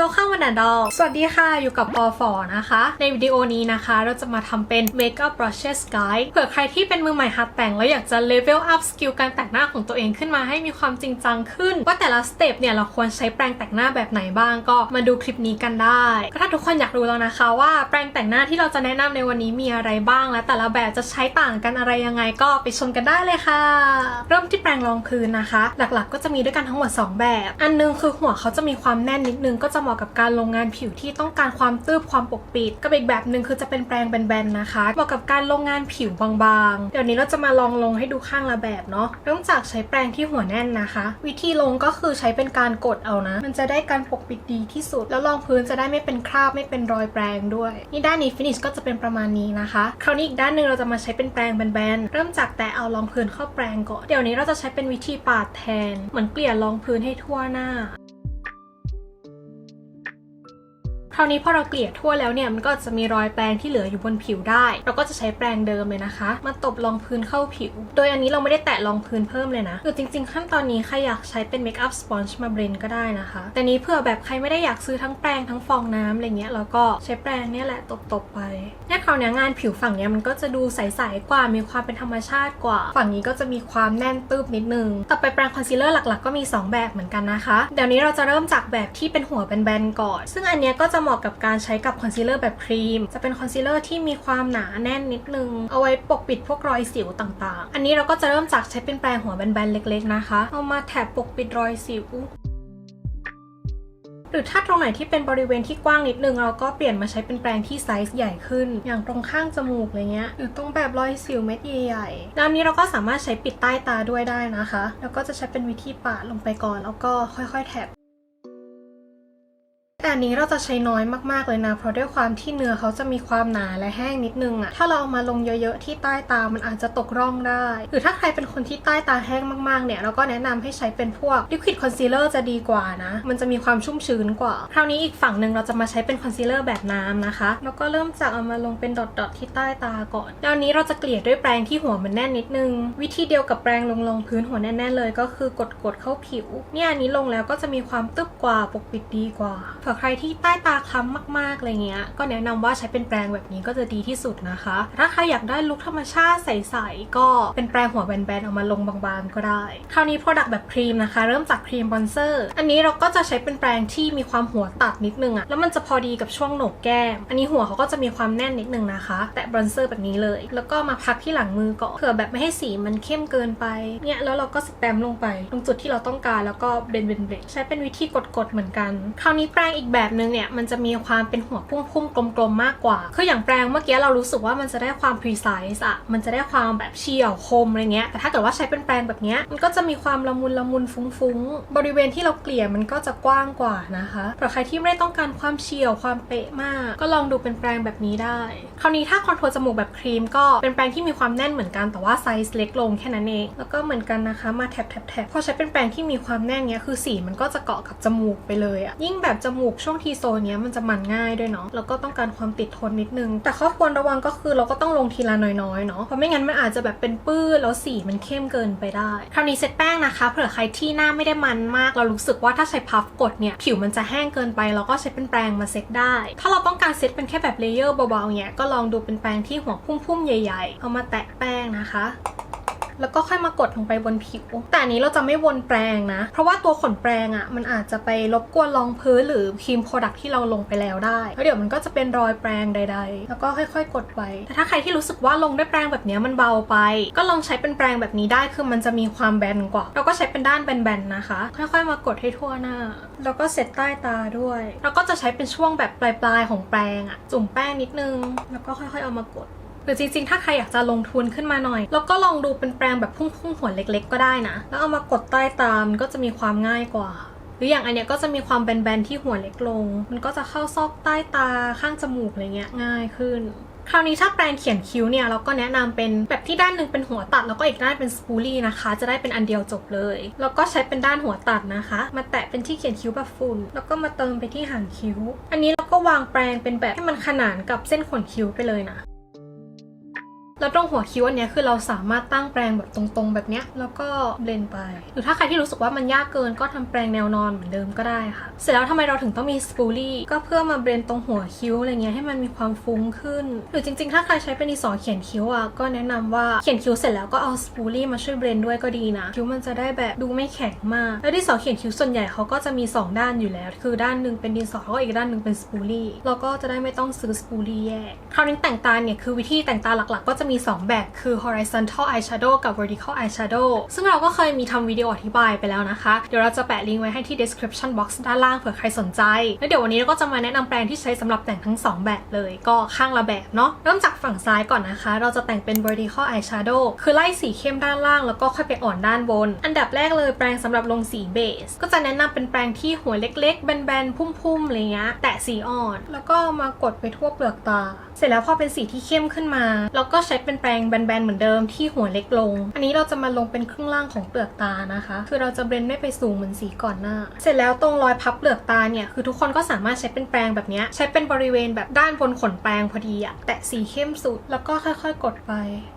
Welcome วันดอลสวัสดีค่ะอยู่กับปอฟอนะคะ ในวิดีโอนี้นะคะ เราจะมาทำเป็น Makeup Brushes Guide เผื่อใครที่เป็นมือใหม่หัดแต่ง แล้วอยากจะ level up skill การแต่งหน้าของตัวเองขึ้นมาให้มีความจริงจังขึ้น ว่าแต่ละสเต็ปเนี่ยเราควรใช้แปรงแต่งหน้าแบบไหนบ้างก็มาดูคลิปนี้กันได้ก็ถ้าทุกคนอยากรู้แล้วนะคะว่าแปรงแต่งหน้าที่เราจะแนะนำในวันนี้มีอะไรบ้าง และแต่ละแบบจะใช้ต่างกันอะไรยังไงก็ไปชมกันได้เลยค่ะ เริ่มที่แปรงรองพื้นนะคะ หลักๆ ก็จะมีด้วยกันทั้งหมดสองแบบ อันนึงคือหัวเขาจะมีความแน่นนิดนึงก็จะมาะกับการลงงานผิวที่ต้องการความตืบความปกปิดกับอีกแบบหนึ่งคือจะเป็นแปรงแบนๆนะคะเหมาะกับการลงงานผิวบางๆ เดี๋ยวนี้เราจะมาลองลงให้ดูข้างละแบบเนาะเริ่มจากใช้แปรงที่หัวแน่นนะคะ วิธีลงก็คือใช้เป็นการกดเอานะ มันจะได้การปกปิดดีที่สุด แล้วรองพื้นจะได้ไม่เป็นคราบไม่เป็นรอยแปรงด้วย นี่ด้านนี้ฟินิชก็จะเป็นประมาณนี้นะคะ คราวนี้อีกด้านหนึ่งเราจะมาใช้เป็นแปรงแบนๆเริ่มจากแตะเอารองพื้นเข้าแปรงก่อนเดี๋ยวนี้เราจะใช้เป็นวิธีปาดแทน เหมือนเกลี่ยรองพื้นให้ทั่วหน้า ราวนี้พอเราเกลี่ยทั่วแล้วเนี่ยมันก็จะมีรอยแปรงที่เหลืออยู่บนผิวได้ เราก็จะใช้แปรงเดิมเลยนะคะ มาตบรองพื้นเข้าผิว โดยอันนี้เราไม่ได้แตะรองพื้นเพิ่มเลยนะคือจริงๆขั้นตอนนี้ใครอยากใช้เป็นเมคอัพสปอนจ์มาเบรนก็ได้นะคะ แต่นี้เผื่อแบบใครไม่ได้อยากซื้อทั้งแปรงทั้งฟองน้ำอะไรเงี้ยเราก็ใช้แปรงเนี่ยแหละตบๆไปเนี่ยคราวนี้งานผิวฝั่งเนี้ยมันก็จะดูใสๆกว่ามีความเป็นธรรมชาติกว่า ฝั่งนี้ก็จะมีความแน่นตืบนิดนึงต่อไปแปรงคอนซีลเลอร์หลักๆก็มีสองแบบเหมือนกันนะคะ เดี๋ยวนี้เราจะเริ่มจากแบบที่เป็นหัวแบนๆก่อน ซึ่งอันเนี้ยก็จะเหมาะกับการใช้กับคอนซีลเลอร์แบบครีม จะเป็นคอนซีลเลอร์ที่มีความหนาแน่นนิดนึง เอาไว้ปกปิดพวกรอยสิวต่างๆ อันนี้เราก็จะเริ่มจากใช้เป็นแปรงหัวแบนๆเล็ก ๆนะคะ เอามาแถบปกปิดรอยสิวหรือถ้าตรงไหนที่เป็นบริเวณที่กว้างนิดนึงเราก็เปลี่ยนมาใช้เป็นแปรงที่ไซส์ใหญ่ขึ้น อย่างตรงข้างจมูกอะไรเงี้ยหรือตรงแบบรอยสิวเม็ดใหญ่ๆด้านนี้เราก็สามารถใช้ปิดใต้ตาด้วยได้นะคะ แล้วก็จะใช้เป็นวิธีปาดลงไปก่อนแล้วก็ค่อยๆ แถบ แต่อันนี้เราจะใช้น้อยมากๆเลยนะ เพราะด้วยความที่เนื้อเขาจะมีความหนาและแห้งนิดนึงอะถ้าเราเอามาลงเยอะๆที่ใต้ตา มันอาจจะตกร่องได้ หรือถ้าใครเป็นคนที่ใต้ตาแห้งมากๆเนี่ยเราก็แนะนำให้ใช้เป็นพวก liquid concealer จะดีกว่านะ มันจะมีความชุ่มชื้นกว่า คราวนี้อีกฝั่งหนึ่งเราจะมาใช้เป็น concealer แบบน้ำนะคะ แล้วก็เริ่มจากเอามาลงเป็นดอทๆที่ใต้ตาก่อนแล้วอันนี้เราจะเกลี่ยด้วยแปรงที่หัวมันแน่นนิดนึง วิธีเดียวกับแปรงลงรองพื้นหัวแน่นๆเลย ก็คือกดๆเข้าผิว เนี่ยอันนี้ลงแล้วก็จะมีความตึบกว่าปกปิดดีกว่าเผื่อใครที่ใต้ตาค้ำมากๆอะไรเงี้ย ก็แนะนำว่าใช้เป็นแปรงแบบนี้ก็จะดีที่สุดนะคะ ถ้าใครอยากได้ลุคธรรมชาติใสๆก็เป็นแปรงหัวแบนๆเอามาลงบางๆก็ได้ คราวนี้ Product แบบครีมนะคะ เริ่มจากครีมบอนเซอร์อันนี้เราก็จะใช้เป็นแปรงที่มีความหัวตัดนิดนึงอะแล้วมันจะพอดีกับช่วงโหนกแก้ม อันนี้หัวเขาก็จะมีความแน่นนิดนึงนะคะ แต่บอนเซอร์แบบนี้เลย แล้วก็มาพักที่หลังมือก่อนเผื่อแบบไม่ให้สีมันเข้มเกินไปเนี่ยแล้วเราก็สแตมป์ลงไป ตรงจุดที่เราต้องการแล้วก็เบนเบนเบนใช้เป็นวิธีกดๆเหมือนกัน คราวนี้แปรงอีกแบบนึงเนี่ยมันจะมีความเป็นหัวพุ่งๆกลมๆมากกว่าคืออย่างแปรงเมื่อกี้เรารู้สึกว่ามันจะได้ความ precise อะมันจะได้ความแบบเฉียวคมอะไรเงี้ยแต่ถ้าเกิดว่าใช้เป็นแปรงแบบเนี้ยมันก็จะมีความละมุนละมุนฟุ้งๆ บริเวณที่เราเกลี่ยมันก็จะกว้างกว่านะคะสำหรับใครที่ไม่ได้ต้องการความเฉียวความเป๊ะมาก ก็ลองดูเป็นแปรงแบบนี้ได้ คราวนี้ถ้าคอนโทรจมูกแบบครีมก็เป็นแปรงที่มีความแน่นเหมือนกันแต่ว่าไซส์เล็กลงแค่นั้นเองแล้วก็เหมือนกันนะคะมาแถบแถบแถบพอใช้เป็นแปรงที่มีความแน่นเนี้ยคือสีมันก็จะเกาะกับจมูกไปเลยอะยิ่งแบบจมูกช่วงทีโซนเนี้ยมันจะมันง่ายด้วยเนาะแล้วก็ต้องการความติดทนนิดนึง แต่ข้อควรระวังก็คือเราก็ต้องลงทีละน้อยๆเนาะเพราะไม่งั้นมันอาจจะแบบเป็นปื้นแล้วสีมันเข้มเกินไปได้ คราวนี้เซตแป้งนะคะเผื่อใครที่หน้าไม่ได้มันมากเรารู้สึกว่าถ้าใช้พัฟกดเนี่ยผิวมันจะแห้งเกินไปเราก็ใช้เป็นแปรงมาเซตได้ ถ้าเราต้องการเซตเป็นแค่แบบเลเยอร์เบาๆเนี่ยก็ลองดูเป็นแปรงที่หัวพุ่มๆใหญ่ ๆ เอามาแตะแป้งนะคะ แล้วก็ค่อยมากดลงไปบนผิว แต่อันนี้เราจะไม่วนแปรงนะ เพราะว่าตัวขนแปรงอะ่ะมันอาจจะไปรบกวนรองพื้นหรือครีมโปรดักที่เราลงไปแล้วได้แล้วเดี๋ยวมันก็จะเป็นรอยแปรงใด ๆ แล้วก็ค่อยๆ กดไปแต่ถ้าใครที่รู้สึกว่าลงด้วยแปรงแบบนี้มันเบาไป ก็ลองใช้เป็นแปรงแบบนี้ได้คือมันจะมีความแบนกว่า เราก็ใช้เป็นด้านแบนๆนะคะ ค่อยๆ มากดให้ทั่วหน้า แล้วก็เสร็จใต้ตาด้วยแล้วก็จะใช้เป็นช่วงแบบปลายๆของแปรงอะ่ะจุ่มแป้งนิดนึง แล้วก็ค่อยๆเอามากด รือจริงๆ ถ้าใครอยากจะลงทุนขึ้นมาหน่อย แล้วก็ลองดูเป็นแปรงแบบพุ่งๆหัวเล็ก ๆ ก็ได้นะ แล้วเอามากดใต้ตามนก็จะมีความง่ายกว่าหรืออย่างอันเนี้ยก็จะมีความแบนๆที่หัวเล็กลง มันก็จะเข้าซอกใต้ตาข้างจมูกอะไรเงี้ยง่ายขึ้น คราวนี้ถ้าแปรงเขียนคิ้วเนี่ยเราก็แนะนำเป็นแบบที่ด้านหนึ่งเป็นหัวตัด แล้วก็อีกด้านเป็นสปูลี่นะคะ จะได้เป็นอันเดียวจบเลย แล้วก็ใช้เป็นด้านหัวตัดนะคะ มาแตะเป็นที่เขียนคิ้วแบบฝุ่น แล้วก็มาเติมไปที่หางคิ้ว อันนี้เราก็วางแปรงเป็นแบบให้มันขนานกับเส้นขนคิ้วไปเลยนะ แล้วตรงหัวคิ้วอันเนี้ยคือเราสามารถตั้งแปรงแบบตรงๆ แบบเนี้ยแล้วก็เบลนไป หรือถ้าใครที่รู้สึกว่ามันยากเกินก็ทำแปรงแนวนอนเหมือนเดิมก็ได้ค่ะ เสร็จแล้วทำไมเราถึงต้องมีสปูลี่ก็เพื่อมาเบลนตรงหัวคิ้วอะไรเงี้ยให้มันมีความฟุ้งขึ้น หรือจริงๆ ถ้าใครใช้เป็นดินสอเขียนคิ้วอะก็แนะนำว่าเขียนคิ้วเสร็จแล้วก็เอาสปูลี่มาช่วยเบลนด้วยก็ดีนะคิ้วมันจะได้แบบดูไม่แข็งมาก แล้วดินสอเขียนคิ้วส่วนใหญ่เขาก็จะมี 2 ด้านอยู่แล้ว คือด้านหนึ่งเป็นดินสอแล้วก็อีกด้านหนึ่งเป็นสปูลี่เราก็จะได้ไม่ต้องซื้อสปูลี่แยกคราวนี้แต่งตาเนี่ยคือวิธีแต่งตาหลักๆ ก็จะมี 2 แบบคือ horizontal eyeshadow กับ vertical eyeshadow ซึ่งเราก็เคยมีทำวิดีโออธิบายไปแล้วนะคะ เดี๋ยวเราจะแปะลิงก์ไว้ให้ที่ description box ด้านล่างเผื่อใครสนใจ แล้วเดี๋ยววันนี้เราก็จะมาแนะนำแปรงที่ใช้สำหรับแต่งทั้ง 2 แบบเลย ก็ข้างละแบบเนาะ เริ่มจากฝั่งซ้ายก่อนนะคะ เราจะแต่งเป็น vertical eyeshadow คือไล่สีเข้มด้านล่างแล้วก็ค่อยไปอ่อนด้านบน อันดับแรกเลยแปรงสำหรับลงสีเบส ก็จะแนะนำเป็นแปรงที่หัวเล็กๆ แบนๆ พุ่มๆ อะไรเงี้ย แตะสีอ่อน แล้วก็มากดไปทั่วเปลือกตา เสร็จแล้วพอเป็นสีที่เข้มขึ้นมา เราก็ใช้เป็นแปรงแบนๆเหมือนเดิมที่หัวเล็กลง อันนี้เราจะมาลงเป็นครึ่งล่างของเปลือกตานะคะ คือเราจะเบลนไม่ไปสูงเหมือนสีก่อนหน้า เสร็จแล้วตรงรอยพับเปลือกตาเนี่ยคือทุกคนก็สามารถใช้เป็นแปรงแบบนี้ใช้เป็นบริเวณแบบด้านบนขนแปรงพอดีอะแตะสีเข้มสุดแล้วก็ค่อยๆ กดไป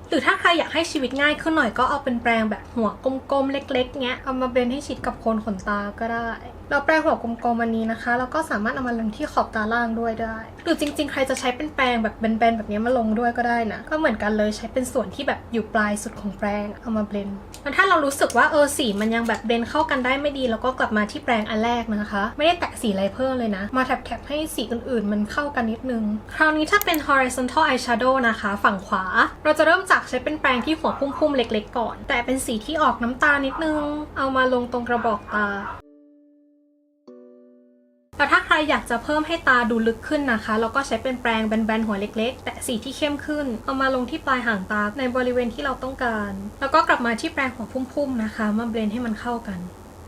หรือถ้าใครอยากให้ชีวิตง่ายขึ้นหน่อยก็เอาเป็นแปรงแบบหัวกลมๆเล็ก ๆเงี้ยเอามาเบลนให้ชิดกับโคนขนตาก็ได้ เราแปรงหัวกลมๆอันนี้นะคะ แล้วก็สามารถเอามาลงที่ขอบตาล่างด้วยได้ หรือจริง ๆ ใครจะใช้เป็นแปรงแบบแบนๆแบบนี้มาลงด้วยก็ได้นะ ก็เหมือนกันเลยใช้เป็นส่วนที่แบบอยู่ปลายสุดของแปรงเอามาเบลนแล้วถ้าเรารู้สึกว่าเออสีมันยังแบบเบลนเข้ากันได้ไม่ดี แล้วก็กลับมาที่แปรงอันแรกนะคะ ไม่ได้แตะสีอะไรเพิ่มเลยนะ มาแถบๆให้สีอื่นๆ มันเข้ากันนิดนึง คราวนี้ถ้าเป็น horizontal eyeshadow นะคะ ฝั่งขวา เราจะเริ่มจากใช้เป็นแปรงที่หัวพุ่มๆเล็ก ๆ ก่อน แต่เป็นสีที่ออกน้ำตาลนิดนึง เอามาลงตรงกระบอกตา แต่ถ้าใครอยากจะเพิ่มให้ตาดูลึกขึ้นนะคะเราก็ใช้เป็นแปรงแบนๆหัวเล็กๆ แต่สีที่เข้มขึ้น เอามาลงที่ปลายหางตาในบริเวณที่เราต้องการ แล้วก็กลับมาที่แปรงหัวพุ่มๆนะคะ มาเบลนให้มันเข้ากัน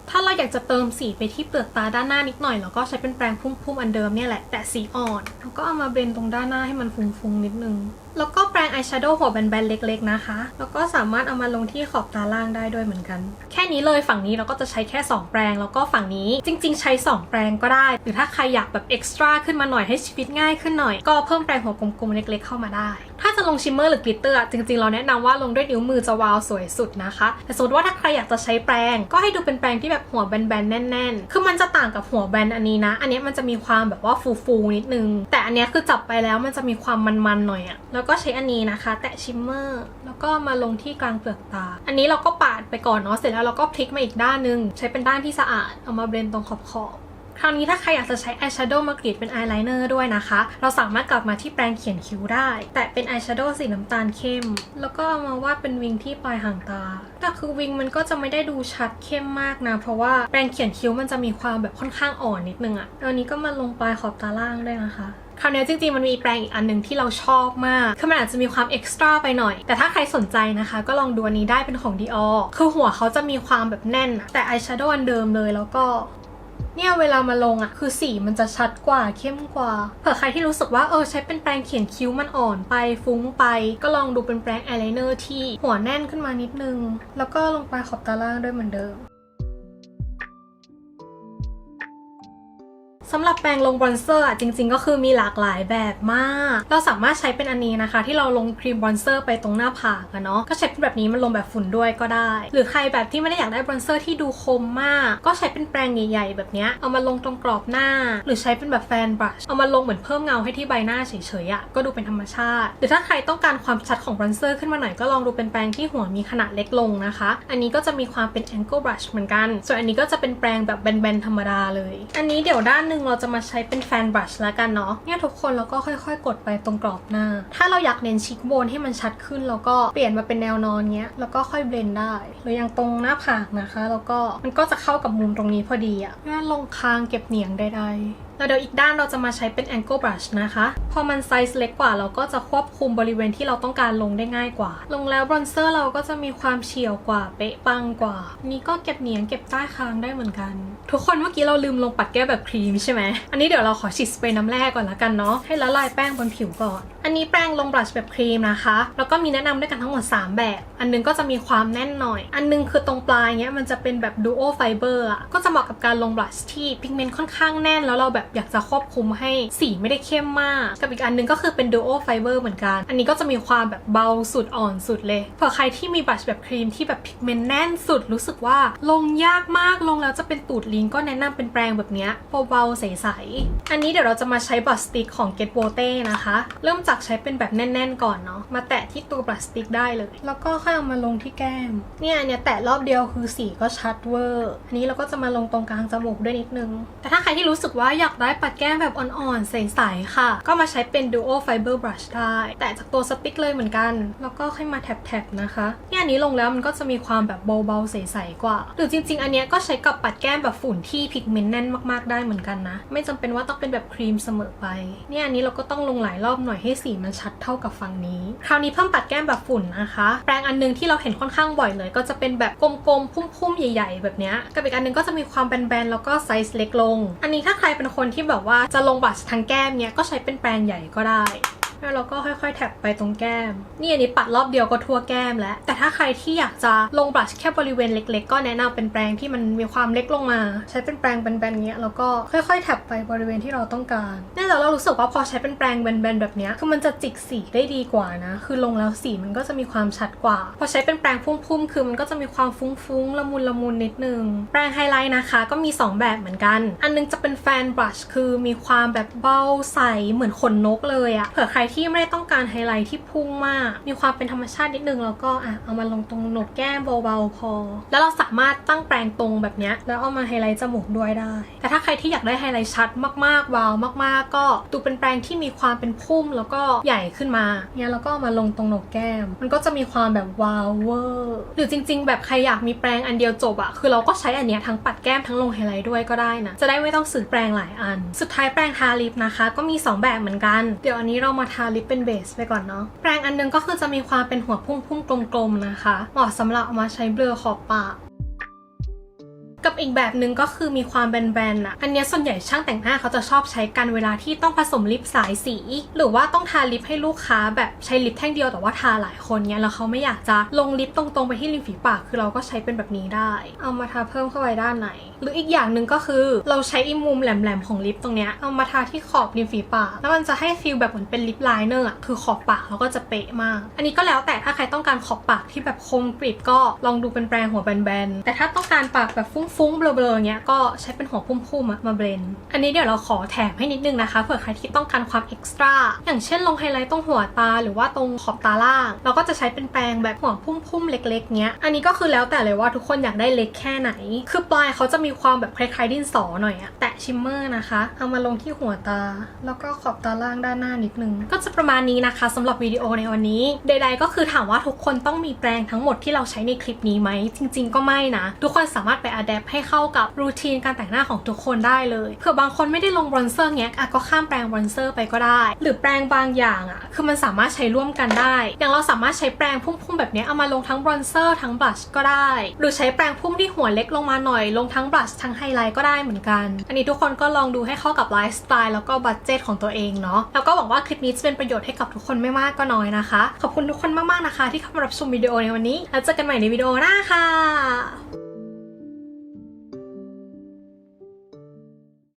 ถ้าเราอยากจะเติมสีไปที่เปลือกตาด้านหน้านิดหน่อยเราก็ใช้เป็นแปรงพุ่มๆอันเดิมเนี่ยแหละแต่สีอ่อนแล้วก็เอามาเบนตรงด้านหน้าให้มันฟุ้งๆนิดนึง แล้วก็แปรงอายแชโดว์หัวแบนๆเล็ก ๆนะคะ แล้วก็สามารถเอามาลงที่ขอบตาล่างได้ด้วยเหมือนกัน แค่นี้เลยฝั่งนี้เราก็จะใช้แค่ 2 แปรงแล้วก็ฝั่งนี้จริง ๆ ใช้ 2 แปรงก็ได้ หรือถ้าใครอยากแบบเอ็กซ์ตร้าขึ้นมาหน่อยให้ชีวิตง่ายขึ้นหน่อย ก็เพิ่มแปรงหัวกลมๆเล็ก ๆ เข้ามาได้ ถ้า ลงชิมเมอร์หรือกลิตเตอร์อะจริงๆ เราแนะนำว่าลงด้วยนิ้วมือจะวาวสวยสุดนะคะ แต่สมมติว่าถ้าใครอยากจะใช้แปรงก็ให้ดูเป็นแปรงที่แบบหัวแบนๆ แน่น ๆ คือมันจะต่างกับหัวแบนอันนี้นะ อันนี้มันจะมีความแบบว่าฟูๆนิดนึง แต่อันนี้คือจับไปแล้วมันจะมีความมันๆหน่อยอะแล้วก็ใช้อันนี้นะคะ แตะชิมเมอร์แล้วก็มาลงที่กลางเปลือกตา อันนี้เราก็ปาดไปก่อนเนาะเสร็จแล้วเราก็พลิกมาอีกด้านหนึง ใช้เป็นด้านที่สะอาดเอามาเบลนตรงขอบ ราวนี้ถ้าใครอยากจะใช้อายแชโดว์มากรีดเป็นอายไลเนอร์ด้วยนะคะ เราสามารถกลับมาที่แปรงเขียนคิ้วได้ แต่เป็นอายแชโดว์สีน้ำตาลเข้ม แล้วก็มาวาดเป็นวิงที่ปลายหางตา แต่คือวิงมันก็จะไม่ได้ดูชัดเข้มมากนะ เพราะว่าแปรงเขียนคิ้วมันจะมีความแบบค่อนข้างอ่อนนิดนึงอะแล้วอันนี้ก็มาลงปลายขอบตาล่างด้วยนะคะคราวนี้จริงๆ มันมีแปรงอีกอันหนึ่งที่เราชอบมาก คือมันอาจจะมีความเอ็กซ์ตร้าไปหน่อย แต่ถ้าใครสนใจนะคะ ก็ลองดูอันนี้ได้เป็นของ Dior คือหัวเขาจะมีความแบบแน่น แต่อายแชโดว์อันเดิมเลยแล้วก็ เนี่ยเวลามาลงอะ่ะ คือสีมันจะชัดกว่าเข้มกว่า เผื่อใครที่รู้สึกว่าเออใช้เป็นแปรงเขียนคิ้วมันอ่อนไปฟุ้งไป ก็ลองดูเป็นแปรงอายไลเนอร์ที่หัวแน่นขึ้นมานิดนึง แล้วก็ลงไปขอบตาล่างด้วยเหมือนเดิม สำหรับแปรงลงบรอนเซอร์อะจริง ๆ ก็คือมีหลากหลายแบบมาก เราสามารถใช้เป็นอันนี้นะคะ ที่เราลงครีมบรอนเซอร์ไปตรงหน้าผากอะเนาะก็ใช้เป็นแบบนี้มันลงแบบฝุ่นด้วยก็ได้ หรือใครแบบที่ไม่ได้อยากได้บรอนเซอร์ที่ดูคมมาก ก็ใช้เป็นแปรงใหญ่ๆแบบเนี้ยเอามาลงตรงกรอบหน้า หรือใช้เป็นแบบแฟนบรัชเอามาลงเหมือนเพิ่มเงาให้ที่ใบหน้าเฉยๆอะก็ดูเป็นธรรมชาติ หรือถ้าใครต้องการความชัดของบรอนเซอร์ขึ้นมาหน่อยก็ลองดูเป็นแปรงที่หัวมีขนาดเล็กลงนะคะ อันนี้ก็จะมีความเป็น angle brush เหมือนกัน ส่วนอันนี้ก็จะเป็นแปรงแบบแบนๆธรรมดาเลย อันนี้เดี๋ยวด้านหนึ่งเราจะมาใช้เป็นแฟนบรัชแล้วกันเนาะเนี่ยทุกคนเราก็ค่อย ๆ กดไปตรงกรอบหน้า ถ้าเราอยากเน้นชิคโบนให้มันชัดขึ้นเราก็เปลี่ยนมาเป็นแนวนอนเงี้ยแล้วก็ค่อยเบลนได้ หรืออย่างตรงหน้าผากนะคะ แล้วก็มันก็จะเข้ากับมุมตรงนี้พอดีอะหน้าลงคางเก็บเหนียงไดๆแล้วเดี๋ยวอีกด้านเราจะมาใช้เป็น angle brush นะคะ พอมันไซส์เล็กกว่าเราก็จะควบคุมบริเวณที่เราต้องการลงได้ง่ายกว่า ลงแล้วบรอนเซอร์เราก็จะมีความเฉียวกว่า เป๊ะปังกว่า นี่ก็เก็บเหนียงเก็บใต้คางได้เหมือนกัน ทุกคนเมื่อกี้เราลืมลงปัดแก้แบบครีมใช่ไหม อันนี้เดี๋ยวเราขอฉีดสเปรย์น้ำแร่ก่อนละกันเนาะ ให้ละลายแป้งบนผิวก่อน อันนี้แปรงลงบลัชแบบครีมนะคะ แล้วก็มีแนะนำด้วยกันทั้งหมด 3 แบบ อันนึงก็จะมีความแน่นหน่อย อันนึงคือตรงปลายเนี้ยมันจะเป็นแบบดูโอไฟเบอร์อะ ก็จะเหมาะกับการลงบลัชที่พิกเมนต์ค่อนข้างแน่นแล้วเราแบบอยากจะควบคุมให้สีไม่ได้เข้มมาก กับอีกอันนึงก็คือเป็นดูโอไฟเบอร์เหมือนกัน อันนี้ก็จะมีความแบบเบาสุดอ่อนสุดเลยเผื่อใครที่มีบลัชแบบครีมที่แบบพิกเมนต์แน่นสุดรู้สึกว่าลงยากมากลงแล้วจะเป็นตูดลิงก็แนะนำเป็นแปรงแบบเนี้ยเบาๆใสๆอันนี้เดี๋ยวเราจะมาใช้บลัชสติกของ Get w o t e นะคะ เริ่มจากใช้เป็นแบบแน่น ๆ ก่อนเนาะมาแตะที่ตัวบลัชสติกได้เลย แล้วก็ค่อยเอามาลงที่แก้มเนี่ยอันเนี่ยแตะรอบเดียวคือสีก็ชัดเวอร์อันนี้เราก็จะมาลงตรงกลางจมูกด้วยนิดนึง แต่ถ้าใครที่รู้สึกว่าอยากได้ปัดแก้มแบบอ่อนๆ ใสๆ ค่ะ ก็มาใช้เป็น Duo Fiber Brush ได้ แตะจากตัวสติ๊กเลยเหมือนกัน แล้วก็ค่อยมาแท็บๆ นะคะเนี่ยอันนี้ลงแล้วมันก็จะมีความแบบเบาๆ ใสๆ กว่า หรือจริง ๆ อันเนี้ยก็ใช้กับปัดแก้มแบบฝุ่นที่พิกเมนต์แน่นมากๆ ได้เหมือนกันนะ ไม่จำเป็นว่าต้องเป็นแบบครีมเสมอไป เนี่ยอันนี้เราก็ต้องลงหลายรอบหน่อยให้สีมันชัดเท่ากับฝั่งนี้ คราวนี้เพิ่มปัดแก้มแบบฝุ่นนะคะ แปรงอันนึงที่เราเห็นค่อนข้างบ่อยเลย ก็จะเป็นแบบกลมๆ พุ่มๆ ใหญ่ ๆ แบบเนี้ย กับอีกอันนึงก็จะมีความแบนๆ แล้วก็ไซส์เล็กลง อันนี้ถ้าใครเป็นคนนที่แบบว่าจะลงบัตรทั้งแก้มเนี้ยก็ใช้เป็นแปรงใหญ่ก็ได้ แล้วเราก็ค่อยๆ แท็บไปตรงแก้ม นี่อันนี้ปัดรอบเดียวก็ทั่วแก้มแล้ว แต่ถ้าใครที่อยากจะลงบลัชแค่บริเวณเล็ก ๆ ก็แนะนำเป็นแปรงที่มันมีความเล็กลงมา ใช้เป็นแปรงแบนๆเงี้ยแล้วก็ค่อยๆ แท็บไปบริเวณที่เราต้องการเนื่องจาเรารู้สึกว่าพอใช้เป็นแปรงแบนๆแบบเนี้ยคือมันจะจิกสีได้ดีกว่านะ คือลงแล้วสีมันก็จะมีความชัดกว่า พอใช้เป็นแปรงพุ่มๆ คือมันก็จะมีความฟุ้งๆละมุนละมุนนิดนึง แปรงไฮไลท์นะคะ ก็มี 2 แบบเหมือนกัน อันนึงจะเป็นแฟนบลัชคือมีความแบบเบาใสเหมือนขนนกเลยอะเผื่อใครที่ไม่ได้ต้องการไฮไลท์ที่พุ่งมาก มีความเป็นธรรมชาตินิดนึงแล้วก็อะเอามาลงตรงโหนกแก้มเบาๆพอ แล้วเราสามารถตั้งแปรงตรงแบบนี้แล้วเอามาไฮไลท์จมูกด้วยได้ แต่ถ้าใครที่อยากได้ไฮไลท์ชัดมากๆวาวมากๆ ก็ดูเป็นแปรงที่มีความเป็นพุ่มแล้วก็ใหญ่ขึ้นมาเนี่ยแล้วก็มาลงตรงโหนกแก้ม มันก็จะมีความแบบวาวเวอร์หรือจริง ๆ แบบใครอยากมีแปรงอันเดียวจบอะคือเราก็ใช้อันเนี้ยทั้งปัดแก้มทั้งลงไฮไลท์ด้วยก็ได้นะจะได้ไม่ต้องซื้อแปรงหลายอัน สุดท้ายแปรงทาลิปนะคะ ก็มี 2 แบบเหมือนกัน เดี๋ยวอันนี้เรามาทาลิปเป็นเบสไปก่อนเนาะแปรงอันนึงก็คือจะมีความเป็นหัวพุ่งๆกลมๆนะคะ เหมาะสำหรับเอามาใช้เบลอขอบปาก กับอีกแบบหนึ่งก็คือมีความแบนๆอะอันนี้ส่วนใหญ่ช่างแต่งหน้าเขาจะชอบใช้กันเวลาที่ต้องผสมลิปสายสี หรือว่าต้องทาลิปให้ลูกค้าแบบใช้ลิปแท่งเดียวแต่ว่าทาหลายคนเนี้ยแล้วเขาไม่อยากจะลงลิปตรงๆไปที่ริมฝีปาก คือเราก็ใช้เป็นแบบนี้ได้ เอามาทาเพิ่มเข้าไปด้านในหรืออีกอย่างหนึ่งก็คือเราใช้อิมุมแหลมๆของลิปตรงเนี้ยเอามาทาที่ขอบริมฝีปาก แล้วมันจะให้ฟีลแบบเหมือนเป็นลิปไลเนอร์อะคือขอบปากเราก็จะเป๊ะมาก อันนี้ก็แล้วแต่ถ้าใครต้องการขอบปากที่แบบคมกริบก็ลองดูเป็นแปรงหัวแบนๆแต่ถ้าต้องการปากแบบฟุ้งๆเบลอๆเงี้ยก็ใช้เป็นหัวพุ่มๆมาเบลนด์อันนี้เดี๋ยวเราขอแถมให้นิดนึงนะคะเผื่อใครที่ต้องการความเอ็กซ์ตร้าอย่างเช่นลงไฮไลท์ตรงหัวตาหรือว่าตรงขอบตาล่าง เราก็จะใช้เป็นแปรงแบบหัวพุ่มๆเล็กๆเงี้ยอันนี้ก็คือแล้วแต่เลยว่าทุกคนอยากได้เล็กแค่ไหน คือปลายเขาจะมีความแบบคล้ายๆดินสอหน่อยอะแตะชิมเมอร์นะคะเอามาลงที่หัวตา แล้วก็ขอบตาล่างด้านหน้านิดนึงก็จะประมาณนี้นะคะสำหรับวิดีโอในวันนี้ ใด ๆ ก็คือถามว่าทุกคนต้องมีแปรงทั้งหมดที่เราใช้ในคลิปนี้ไหมจริง ๆ ก็ไม่นะทุกคนสามารถไปอัดแอปให้เข้ากับรูทีนการแต่งหน้าของทุกคนได้เลยเผื่อบางคนไม่ได้ลงบรอนเซอร์เงี้ยอะก็ข้ามแปรงบรอนเซอร์ไปก็ได้ หรือแปรงบางอย่างอะคือมันสามารถใช้ร่วมกันได้ อย่างเราสามารถใช้แปรงพุ่มๆแบบนี้เอามาลงทั้งบรอนเซอร์ทั้งบลัชก็ได้ หรือใช้แปรงพุ่มที่หัวเล็กลงมาหน่อยลงทั้งบลัชทั้งไฮไลท์ก็ได้เหมือนกัน อันนี้ทุกคนก็ลองดูให้เข้ากับไลฟ์สไตล์แล้วก็บัตเจตของตัวเองเนาะแล้วก็หวังว่าคลิปนี้จะเป็นประโยชน์ให้กับทุกคนไม่มากก็น้อยนะคะ ขอบคุณทุกคนมากๆนะคะ ที่เข้ามารับชมวิดีโอในวันนี้ แล้วเจอกันใหม่ในวิดีโอหน้าค่ะ